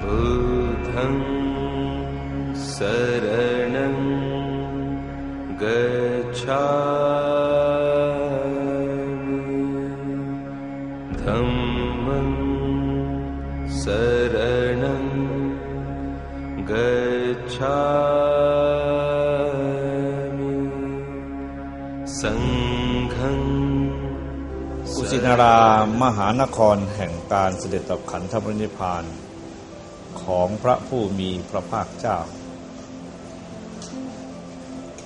बुद्धं शरणं गच्छामि धम्मं शरणं गच्छामि सङ्घं กุสินารามหานครแห่งการเสด็จดับขันธปรินิพพาน ของพระผู้มีพระภาคเจ้า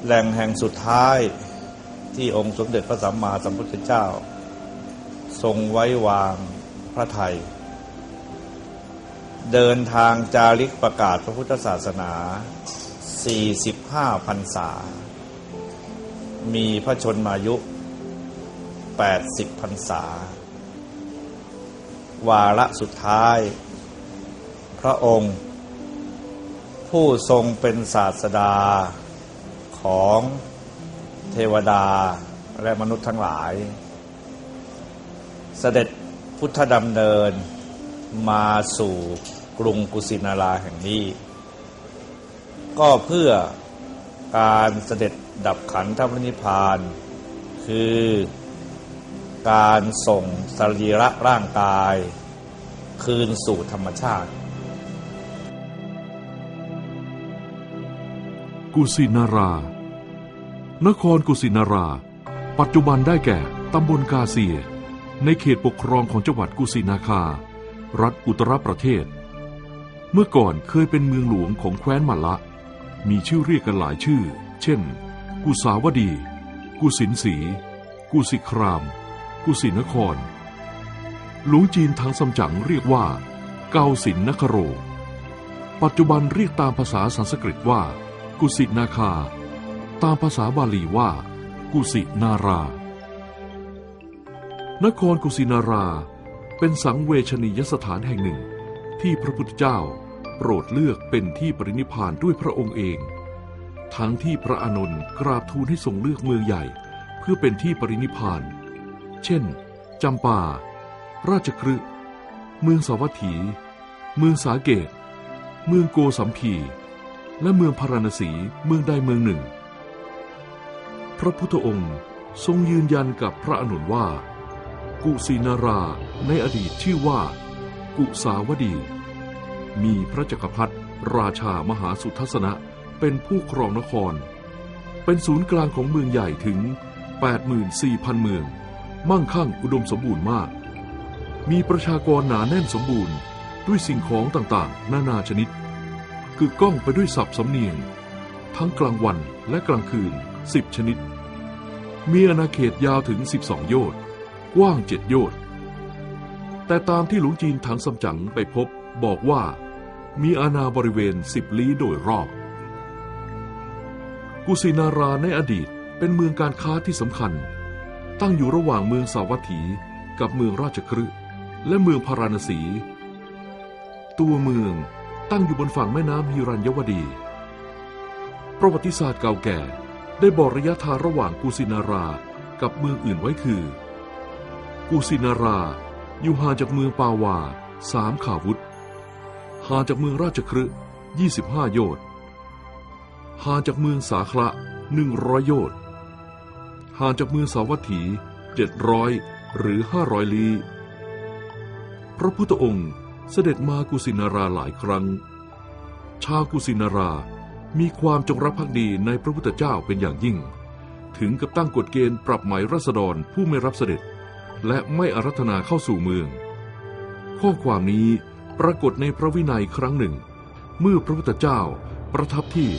แหล่งแห่งสุดท้ายที่องค์สมเด็จพระสัมมาสัมพุทธเจ้า ทรงไว้วางพระไทย เดินทางจาริกประกาศพระพุทธศาสนา 45พรรษา มีพระชนมายุ 80พรรษาวาระสุดท้าย พระองค์ ผู้ทรงเป็นศาสดาของเทวดาและมนุษย์ทั้งหลาย เสด็จพุทธดำเนินมาสู่กรุงกุสินาราแห่งนี้ ก็เพื่อการเสด็จดับขันธปรินิพพาน คือการส่งสรีระร่างกาย คืนสู่ธรรมชาติ กุสินารา นครกุสินารา ปัจจุบันได้แก่ตำบลกาเซีย ในเขตปกครองของจังหวัดกุสินาคา รัฐอุตรประเทศ เมื่อก่อนเคยเป็นเมืองหลวงของแคว้นมัลละ มีชื่อเรียกกันหลายชื่อ เช่น กุสาวดี กุสินสี กุสิคราม กุสินคร หลวงจีนทางสำจั๋งเรียกว่า เกาสินนคโร ปัจจุบันเรียกตามภาษาสันสกฤตว่า กุสินาคา ตามภาษาบาลีว่า กุสินารา นครกุสินาราเป็นสังเวชนียสถานแห่งหนึ่ง ที่พระพุทธเจ้าโปรดเลือกเป็นที่ปรินิพานด้วยพระองค์เอง ทั้งที่พระอานนท์กราบทูลให้ทรงเลือกเมืองใหญ่ เพื่อเป็นที่ปรินิพพาน เช่น จำปา ราชครึเมืองสาวัตถี เมืองสาเกต เมืองโกสัมพี และเมืองพาราณสีเมืองใดเมืองหนึ่ง พระพุทธองค์ทรงยืนยันกับพระอนุนว่า กุสินาราในอดีตชื่อว่า กุสาวดี มีพระจักรพรรดิราชามหาสุทัศนะเป็นผู้ครองนคร เป็นศูนย์กลางของเมืองใหญ่ถึง 84,000 เมือง มั่งคั่งอุดมสมบูรณ์มาก มีประชากรหนาแน่นสมบูรณ์ด้วยสิ่งของต่างๆ นานาชนิด คือก้องไปด้วยศัพท์สำเนียง ทั้งกลางวันและกลางคืน 10 ชนิด มีอาณาเขตยาวถึง 12 โยชน์กว้าง 7 โยชน์แต่ตามที่หลวงจีนถังสำจั๋งไปพบบอกว่า มีอาณาบริเวณ 10 ลี้โดยรอบ กุสินาราในอดีตเป็นเมืองการค้าที่สำคัญ ตั้งอยู่ระหว่างเมืองสาวัตถีกับเมืองราชครึและเมืองพาราณสี ตัวเมือง ตั้งอยู่บนฝั่งแม่น้ำฮิรัญยวดี ประวัติศาสตร์เก่าแก่ได้บอกระยะทางระหว่างกุสินารากับเมืองอื่นไว้คือกุสินาราอยู่ห่างจากเมืองปาวาสามขาวุธห่างจากเมืองราชครึ25 โยชน์ห่างจากเมืองสาคละ 100 โยชน์ห่างจากเมืองสาวัตถี 700 หรือ 500 ลี้พระพุทธองค์ เสด็จมากุสินาราหลายครั้ง ชาวกุสินารามีความจงรักภักดีในพระพุทธเจ้าเป็นอย่างยิ่ง ถึงกับตั้งกฎเกณฑ์ปรับหมายรัษฎรผู้ไม่รับเสด็จ และไม่อารัธนาเข้าสู่เมือง ข้อความนี้ปรากฏในพระวินัยครั้งหนึ่ง เมื่อพระพุทธเจ้าประทับที่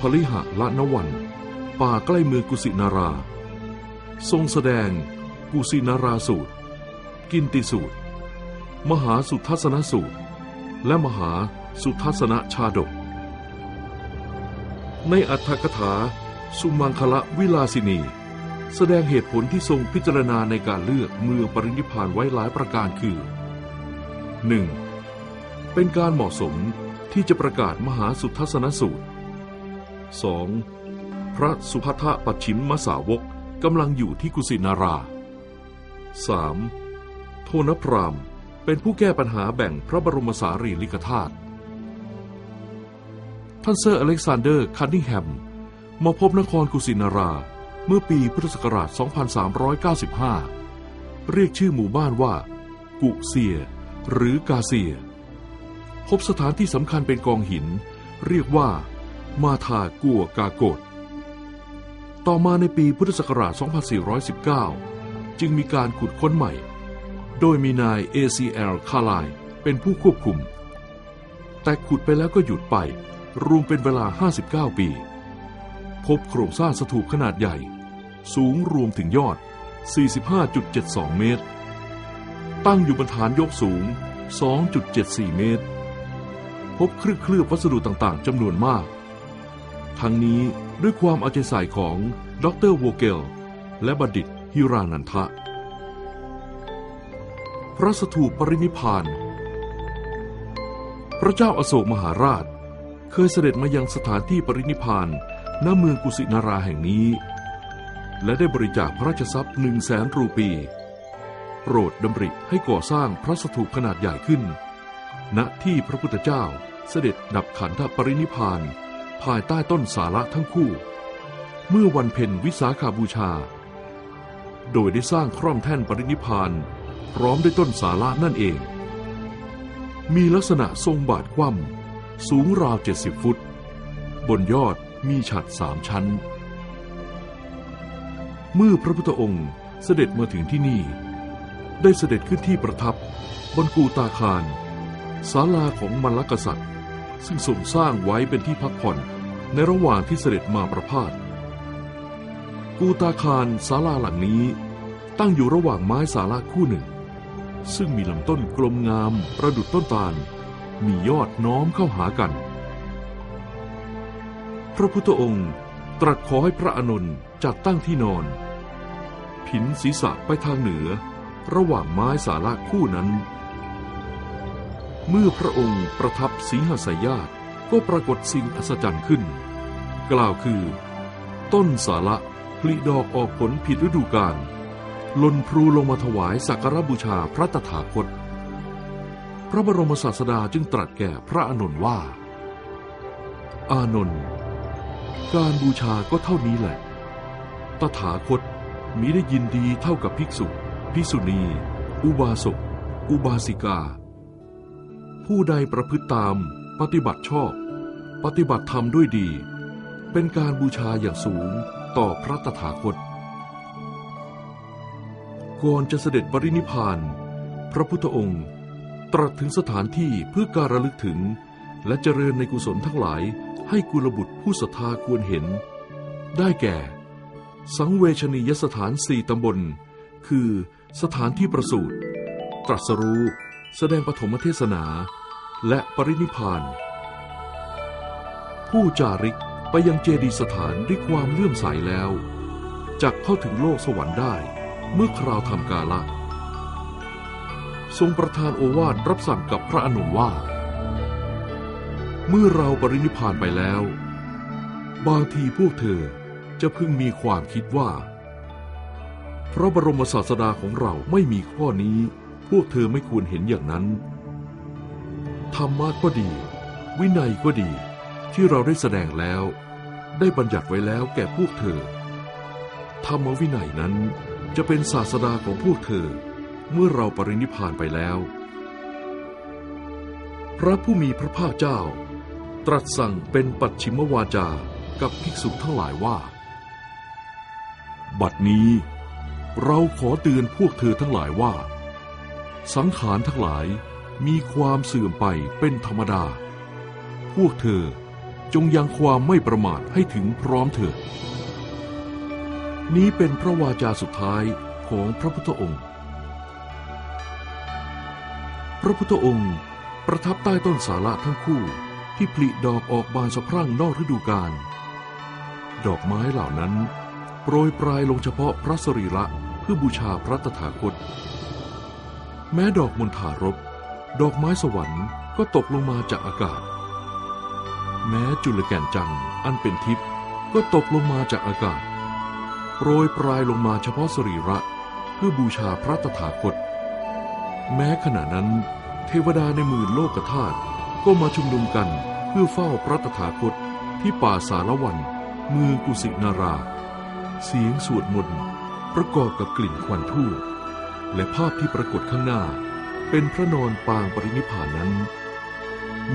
พลิหะละนวัน ป่าใกล้เมืองกุสินารา ทรงแสดงกุสินาราสูตร กินติสูตร มหาสุทัศนสูตร และมหาสุทัศนชาดก ในอัตถกถาสุมังคละวิลาสินี แสดงเหตุผลที่ทรงพิจารณาในการเลือกเมืองปรินิพานไว้หลายประการคือ 1. เป็นการเหมาะสมที่จะประกาศมหาสุทัศนสูตร 2. พระสุภัทปัจฉิมมสาวกกำลังอยู่ที่กุสินารา 3. โทนพราม เป็นผู้แก้ปัญหาแบ่งพระบรมสารีริกธาตุท่านเซอร์อเล็กซานเดอร์คันนิงแฮมมาพบนครกุสินาราเมื่อปีพุทธศักราช 2395 เรียกชื่อหมู่บ้านว่า กุเซีย หรือกาเซีย พบสถานที่สำคัญเป็นกองหิน เรียกว่า มาทากัวกาโกดต่อมาในปีพุทธศักราช 2419 จึงมีการขุดค้นใหม่ โดยมีนาย ACL คาไลเป็นผู้ควบคุม แต่ขุดไปแล้วก็หยุดไป รวมเป็นเวลา 59 ปี พบโครงสร้างสถูปขนาดใหญ่ สูงรวมถึงยอด 45.72 เมตร ตั้งอยู่บนฐานยกสูง 2.74 เมตร พบเครื่องเคลือบวัสดุต่างๆจำนวนมาก ทั้งนี้ด้วยความเอาใจใส่ของดรวเกล และบัณฑิตฮิรานันทะ พระสถูปปรินิพาน พระเจ้าอาโศกมหาราช เคยเสด็จมายังสถานที่ปรินิพานณเมืองกุสินาราแห่งนี้ และได้บริจาคพระราชทรัพย์หนึ่งแสนรูปี โปรดดำริให้ก่อสร้างพระสถูปขนาดใหญ่ขึ้น ณที่พระพุทธเจ้าเสด็จดับขันธปรินิพาน ภายใต้ต้นสาระทั้งคู่ เมื่อวันเพ็ญวิสาขาบูชา โดยได้สร้างคร่อมแท่นปรินิพาน พร้อมด้วยต้นสาระนั่นเอง มีลักษณะทรงบาทคว่ำสูงราวเจ็ดสิบฟุต บนยอดมีฉัดสามชั้น เมื่อพระพุทธองค์เสด็จมาถึงที่นี่ ได้เสด็จขึ้นที่ประทับบนกูตาคารศาลาของมลลกษัตริย์ ซึ่งทรงสร้างไว้เป็นที่พักผ่อนในระหว่างที่เสด็จมาประพาสกูตาคารศาลาหลังนี้ตั้งอยู่ระหว่างไม้สาราคู่หนึ่ง ซึ่งมีลำต้นกลมงามประดุดต้นตาล มียอดน้อมเข้าหากัน พระพุทธองค์ตรัสขอให้พระอานนท์จัดตั้งที่นอน ผินศีรษะไปทางเหนือ ระหว่างไม้สาราคู่นั้น เมื่อพระองค์ประทับสีหสายาตก็ปรากฏสิ่งอัศจรรย์ขึ้น กล่าวคือ ต้นสาระผลิดอกออกผลผิดฤดูกาล ล่นพลูลงมาถวายสักการบูชาพระตถาคต พระบรมศาสดาจึงตรัสแก่พระอานนท์ว่า อานนท์การบูชาก็เท่านี้แหละ ตถาคตมิได้ยินดีเท่ากับภิกษุ ภิกษุณี อุบาสก อุบาสิกา ผู้ใดประพฤติตามปฏิบัติชอบ ปฏิบัติธรรมด้วยดี เป็นการบูชาอย่างสูงต่อพระตถาคต ก่อนจะเสด็จปรินิพานพระพุทธองค์ตรัสถึงสถานที่เพื่อการระลึกถึง และเจริญในกุศลทั้งหลายให้กุลบุตรผู้ศรัทธาควรเห็น ได้แก่ สังเวชนียสถานสี่ตำบล คือสถานที่ประสูติตรัสรู้แสดงปฐมเทศนา และปรินิพาน ผู้จาริกไปยังเจดีสถานด้วยความเลื่อมใสแล้วจักเข้าถึงโลกสวรรค์ได้ เมื่อคราวทำกาละ ทรงประทานโอวาทรับสั่งกับพระอนุนว่า เมื่อเราปรินิพพานไปแล้ว บางทีพวกเธอจะพึงมีความคิดว่า พระบรมศาสดาของเราไม่มีข้อนี้ พวกเธอไม่ควรเห็นอย่างนั้น ธรรมะก็ดี วินัยก็ดีที่เราได้แสดงแล้ว ได้บัญญัติไว้แล้วแก่พวกเธอ ธรรมวินัยนั้น จะเป็นศาสดาของพวกเธอ เมื่อเราปรินิพานไปแล้ว พระผู้มีพระภาคเจ้า ตรัสสั่งเป็นปัจฉิมวาจากับภิกษุทั้งหลายว่า บัดนี้ เราขอเตือนพวกเธอทั้งหลายว่า สังขารทั้งหลายมีความเสื่อมไปเป็นธรรมดา พวกเธอจงยังความไม่ประมาทให้ถึงพร้อมเถิด นี้เป็นพระวาจาสุดท้ายของพระพุทธองค์ พระพุทธองค์ประทับใต้ต้นสาระทั้งคู่ที่ผลิดอกออกบานสะพรั่งนอกฤดูกาล ดอกไม้เหล่านั้นโปรยปลายลงเฉพาะพระสรีระเพื่อบูชาพระตถาคต แม้ดอกมณฑารบ ดอกไม้สวรรค์ก็ตกลงมาจากอากาศ แม้จุลแก่นจันทร์อันเป็นทิพย์ก็ตกลงมาจากอากาศ โปรยปลายลงมาเฉพาะสรีระเพื่อบูชาพระตถาคต แม้ขณะนั้นเทวดาในหมื่นโลกธาตุก็มาชุมนุมกันเพื่อเฝ้าพระตถาคตที่ป่าสารวันเมืองกุสินารา เสียงสวดมนต์ประกอบกับกลิ่นควันทูบและภาพที่ปรากฏข้างหน้า เป็นพระนอนปางปรินิพพานนั้น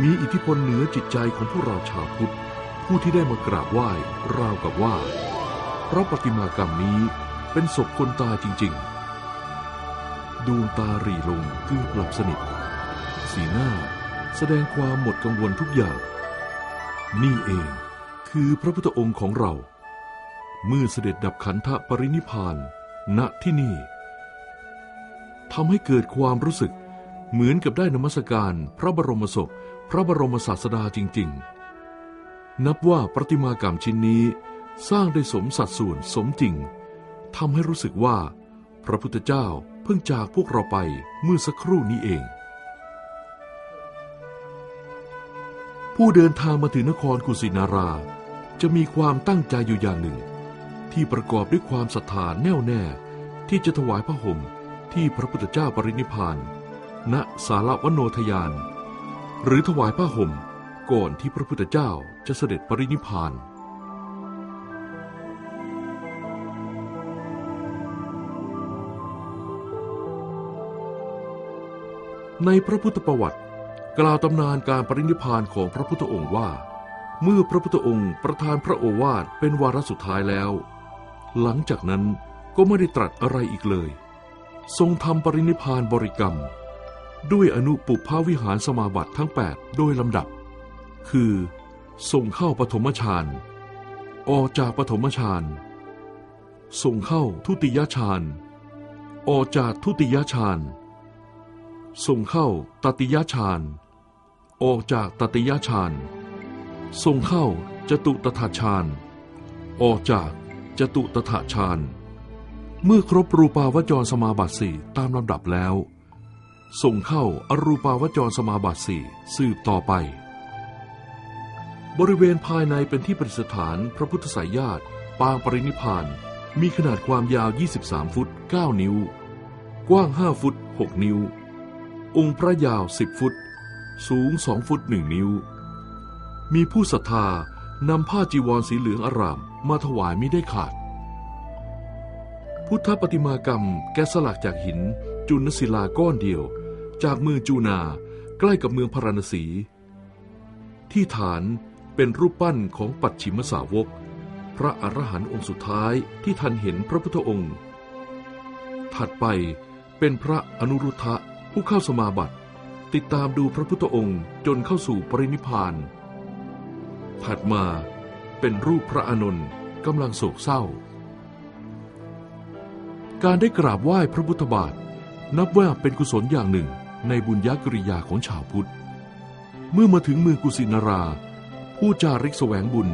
มีอิทธิพลเหนือจิตใจของผู้เราชาวพุทธ ผู้ที่ได้มากราบไหว้ราวกับว่า เพราะประติมากรรมนี้เป็นศพคนตายจริง ๆ ดวงตารีลงเกือบหลับสนิท สีหน้าแสดงความหมดกังวลทุกอย่าง นี่เองคือพระพุทธองค์ของเรา เมื่อเสด็จดับขันธปรินิพพาน ณที่นี่ทำให้เกิดความรู้สึกเหมือนกับได้นมัสการพระบรมศพ พระบรมศาสดาจริง ๆ นับว่าประติมากรรมชิ้นนี้ สร้างได้สมสัดส่วนสมจริงทำให้รู้สึกว่า พระพุทธเจ้าเพิ่งจากพวกเราไปเมื่อสักครู่นี้เอง ผู้เดินทางมาถึงนครกุสินารา จะมีความตั้งใจอยู่อย่างหนึ่ง ที่ประกอบด้วยความศรัทธาแน่วแน่ ที่จะถวายพระห่มที่พระพุทธเจ้าปรินิพพานณสารวโนทยาน หรือถวายผ้าห่มก่อนที่พระพุทธเจ้าจะเสด็จปรินิพพาน ในพระพุทธประวัติ กล่าวตำนานการปรินิพานของพระพุทธองค์ว่า เมื่อพระพุทธองค์ประทานพระโอวาทเป็นวาระสุดท้ายแล้ว หลังจากนั้นก็ไม่ได้ตรัสอะไรอีกเลย ทรงทำปรินิพานบริกรรม ด้วยอนุปุพาวิหารสมาบัติทั้ง 8 โดยลำดับ คือส่งเข้าปฐมฌานออกจากปฐมฌานส่งเข้าทุติยฌานออกจากทุติยฌาน ส่งเข้าตติยฌาน ออกจากตติยฌานส่งเข้าจตุตถาฌาน ออกจากจตุตถาฌาน เมื่อครบรูปาวจรสมาบัติสี่ตามลำดับแล้ว ส่งเข้าอรูปาวจรสมาบัติสี่สืบต่อไป บริเวณภายในเป็นที่ประดิษฐานพระพุทธสายญาติปางปรินิพพานมีขนาดความยาว 23 ฟุต 9 นิ้ว กว้าง 5 ฟุต 6 นิ้ว องค์พระยาว10ฟุต สูง2ฟุต1นิ้ว มีผู้ศรัทธานำผ้าจีวรสีเหลืองอารามมาถวายมิได้ขาด พุทธปฏิมากรรมแกะสลักจากหินจุลศิลาก้อนเดียว จากเมืองจูนาใกล้กับเมืองพาราณสี ที่ฐานเป็นรูปปั้นของปัจฉิมสาวก พระอรหันต์องค์สุดท้ายที่ท่านเห็นพระพุทธองค์ ถัดไปเป็นพระอนุรุทธะ ผู้เข้าสมาบัติ ติดตามดูพระพุทธองค์จนเข้าสู่ปรินิพาน ถัดมาเป็นรูปพระอานนท์กำลังโศกเศร้า การได้กราบไหว้พระพุทธบาท นับว่าเป็นกุศลอย่างหนึ่งในบุญญากริยาของชาวพุทธ เมื่อมาถึงเมืองกุสินารา ผู้จาริกแสวงบุญ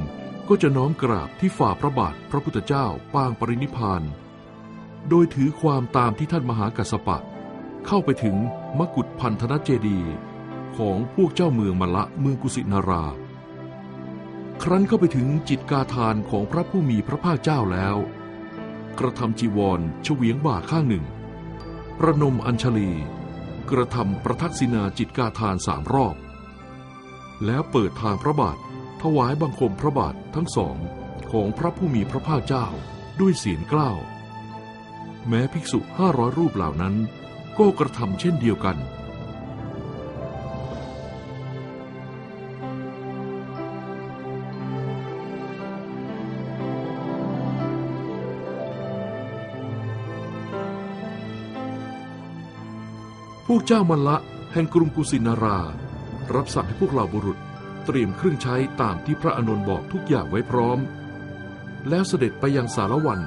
ก็จะน้อมกราบที่ฝ่าพระบาทพระพุทธเจ้าปางปรินิพพาน โดยถือความตามที่ท่านมหากัสสปะ เข้าไปถึงมกุฏพันธนเจดีของพวกเจ้าเมืองมละเมืองกุสินารา ครั้นเข้าไปถึงจิตกาทานของพระผู้มีพระภาคเจ้าแล้ว กระทำจีวรเฉวียงบ่าข้างหนึ่ง ประนมอัญชลี กระทำประทักษินาจิตกาทานสามรอบ แล้วเปิดทางพระบาทถวายบังคมพระบาททั้งสองของพระผู้มีพระภาคเจ้าด้วยเสียงกล้าว แม้ภิกษุห้าร้อยรูปเหล่านั้น ก็กระทำเช่นเดียวกัน พวกเจ้ามันละแห่งกรุงกุสินารา รับสั่งให้พวกเหล่าบุรุษเตรียมเครื่องใช้ตามที่พระอานนท์บอกทุกอย่างไว้พร้อม แล้วเสด็จไปยังสารวัน